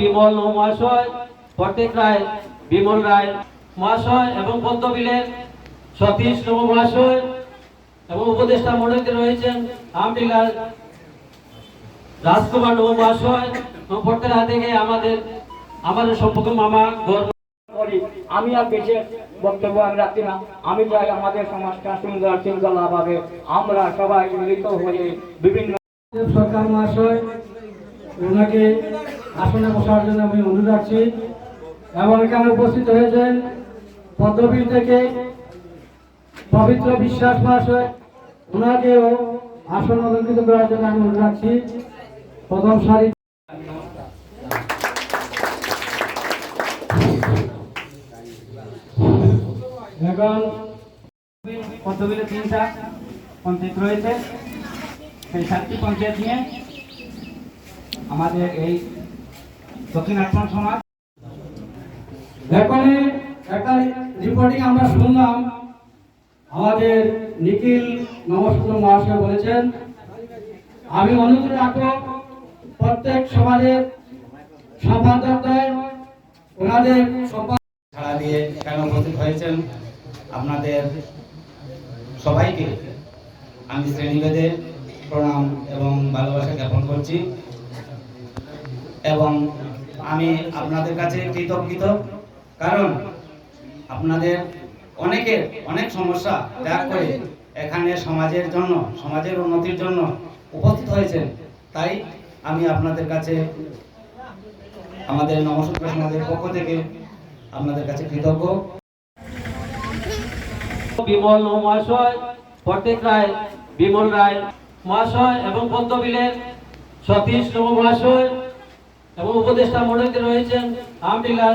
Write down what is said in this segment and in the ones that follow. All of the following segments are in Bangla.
বিমল মহাশয়, প্রত্যেক রায় বিমল রায়, মহাশয় এবং পদ্মবিলের সতীশ নব মহাশয় এবং উপদেষ্টা মণ্ডলীতে রয়েছেন আহমদুল্লাহ রাজকুমার নব মহাশয়। এবং হাত থেকে আমাদের আমাদের সম্পর্ক মামা গর্ব আমি আর বিশেষ বক্তব্য আমি রাখছি না। আমি চাই আমাদের সমাজটা সুন্দর শৃঙ্খলা ভাবে আমরা সবাই মিলিত হয়ে বিভিন্ন সরকার মহাশয়, ওনাকে আসনে বসার জন্য আমি অনুরোধ রাখছি। এবং এখানে উপস্থিত হয়েছেন? পদ্মবীর থেকে পবিত্র বিশ্বাস মহাশয় ওনাকেও আসন অলঙ্কৃত করার জন্য আমি অনুরোধ রাখছি। প্রথম সারি এখন পদ্মবিলে তিনটা পঞ্চায়েত রয়েছে। সেই সাতটি পঞ্চায়েত নিয়ে আমাদের এই দক্ষিণ আসাম সমাজ। এখনই একটা রিপোর্টিং আমরা শুনলাম, আমাদের নিখিল নমস্কার মহাশয় বলেছেন, আমি অনুরোধ রাখব প্রত্যেক সমাজের সম্পাদকদের ওনাদের ছাড়া দিয়ে কেন উপস্থিত হয়েছেন? আপনাদের সবাইকে আমি শ্রেণীভেদে প্রণাম এবং ভালোবাসা জ্ঞাপন করছি এবং আমি আপনাদের কাছে কৃতজ্ঞ। কারণ আপনাদের অনেকের অনেক সমস্যা ত্যাগ করে এখানে সমাজের জন্য, সমাজের উন্নতির জন্য উপস্থিত হয়েছেন। তাই আমি আপনাদের কাছে, আমাদের নমস্কার পক্ষ থেকে আপনাদের কাছে কৃতজ্ঞ। বিমল মহাশয় প্রত্যেক রায়, বিমল রায় মহাশয় এবং পদ্মবিলের সতীশ নব মহাশয় এবং উপদেষ্টা মণ্ডলীতে রয়েছেন আহমদুল্লাহ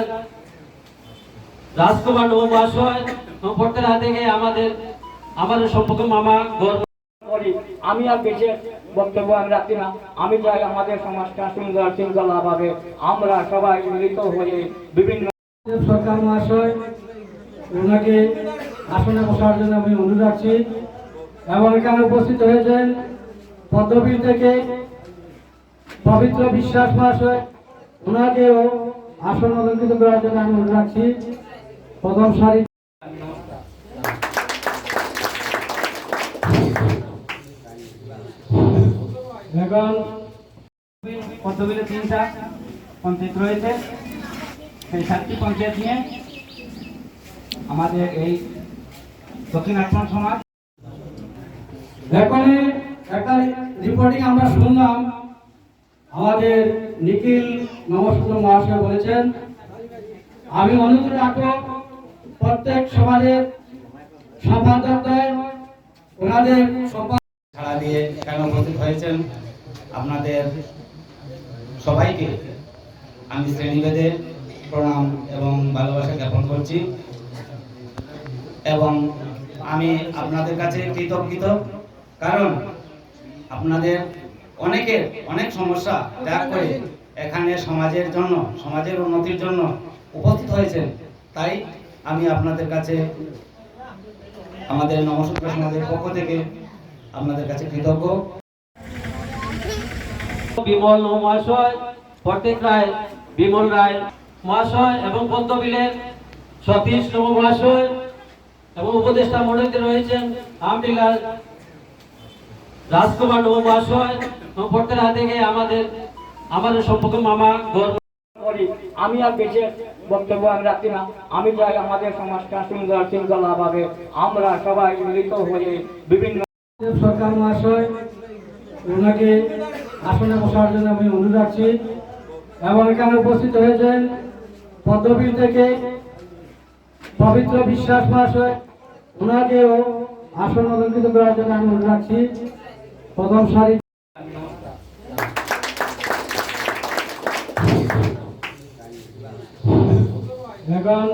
রাজকুমার মহাশয়। প্রত্যেক হাত থেকে আমাদের আমাদের সম্পর্ক মামা, গর্ব করি। আমি আর বিশেষ বক্তব্য আমি রাখছি না। আমি চাই আমাদের সমাজটা সুন্দর শৃঙ্খলা ভাবে আমরা সবাই মিলিত হয়ে বিভিন্ন সরকার মহাশয়, ওনাকে আসনে বসার জন্য আমি অনুরোধ রাখছি। এবং এখানে উপস্থিত হয়েছেন পদ্মবীর থেকে পবিত্র বিশ্বাস মহাশয় ওনাকেও আসন অলঙ্কৃত করার জন্য আমি অনুরোধ রাখছি। প্রথম সারি এখন পদ্মবিলে তিনটা পঞ্চায়েত রয়েছে? সেই সাতটি পঞ্চায়েত নিয়ে আমাদের এই দক্ষিণ আসাম সমাজ। এখনই একটা রিপোর্টিং আমরা শুনলাম। আমাদের নিখিল নমস্কার মহাশয় বলেছেন, আমি অনুরোধ রাখব প্রত্যেক সমাজের সম্পাদকদের ওনাদের ছাড়া দিয়ে কেন উপস্থিত হয়েছেন? আপনাদের সবাইকে আমি শ্রেণীভেদে প্রণাম এবং ভালোবাসা জ্ঞাপন করছি এবং আমি আপনাদের কাছে কৃতজ্ঞ, কারণ আপনাদের অনেকের অনেক সমস্যা ত্যাগ করে এখানে সমাজের জন্য, সমাজের উন্নতির জন্য উপস্থিত হয়েছেন। তাই আমি আপনাদের কাছে, আমাদের নমস্কার সমাজের পক্ষ থেকে আপনাদের কাছে কৃতজ্ঞ। বিমল মহাশয় প্রত্যেক রায়, বিমল রায় মহাশয় এবং পদ্মবিলের সতীশ নব মহাশয় এবং উপদেষ্টা মণ্ডলীতে রয়েছেন আহমদুল্লাহ রাজকুমার মহাশয় প্রত্যেক হাত থেকে আমাদের আমাদের সম্পর্ক মামা গর্ব করি। আমি আর বিশেষ বক্তব্য আমি রাখছি না। আমি চাই আমাদের সমাজটা সুন্দর শৃঙ্খলা ভাবে আমরা সবাই মিলিত হয়ে বিভিন্ন সরকার মহাশয়, ওনাকে আসনে বসার জন্য আমি অনুরোধ রাখছি। এবং এখানে উপস্থিত হয়েছেন পদ্মবীর থেকে পবিত্র বিশ্বাস মহাশয়। ওনাকেও আসন অলঙ্কৃত করার জন্য আমি অনুরোধ রাখছি। প্রথম সারি এখন